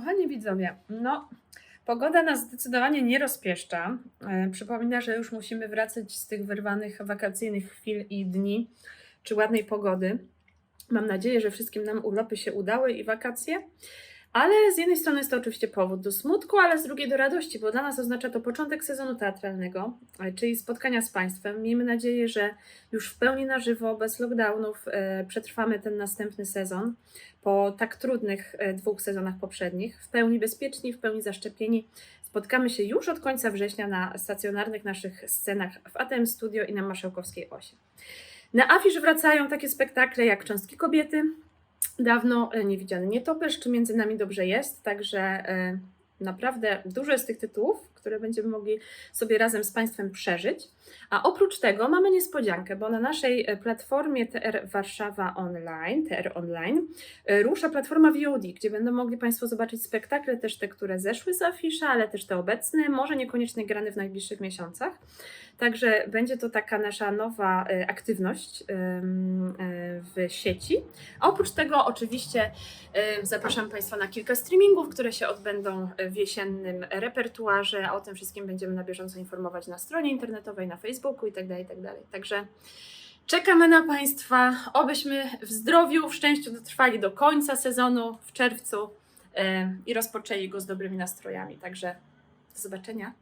Kochani widzowie, no pogoda nas zdecydowanie nie rozpieszcza. E, przypomina, że już musimy wracać z tych wyrwanych wakacyjnych chwil i dni, czy ładnej pogody. Mam nadzieję, że wszystkim nam urlopy się udały i wakacje. Ale z jednej strony jest to oczywiście powód do smutku, ale z drugiej do radości, bo dla nas oznacza to początek sezonu teatralnego, e, czyli spotkania z Państwem. Miejmy nadzieję, że już w pełni na żywo, bez lockdownów, e, przetrwamy ten następny sezon po tak trudnych e, dwóch sezonach poprzednich. W pełni bezpieczni, w pełni zaszczepieni. Spotkamy się już od końca września na stacjonarnych naszych scenach w ATM Studio i na Marszałkowskiej 8. Na afisz wracają takie spektakle jak Cząstki Kobiety, dawno e, niewidziany nietoperz, czy między nami dobrze jest, także e, naprawdę dużo jest tych tytułów, które będziemy mogli sobie razem z Państwem przeżyć. A oprócz tego mamy niespodziankę, bo na naszej e, platformie TR Warszawa Online, TR Online, rusza platforma VOD, gdzie będą mogli Państwo zobaczyć spektakle, też te, które zeszły z afisza, ale też te obecne, może niekoniecznie grane w najbliższych miesiącach. Także będzie to taka nasza nowa aktywność w sieci. A oprócz tego oczywiście zapraszam Państwa na kilka streamingów, które się odbędą w jesiennym repertuarze. A o tym wszystkim będziemy na bieżąco informować na stronie internetowej, na Facebooku itd. itd. Także czekamy na Państwa, obyśmy w zdrowiu, w szczęściu dotrwali do końca sezonu w czerwcu i rozpoczęli go z dobrymi nastrojami. Także do zobaczenia.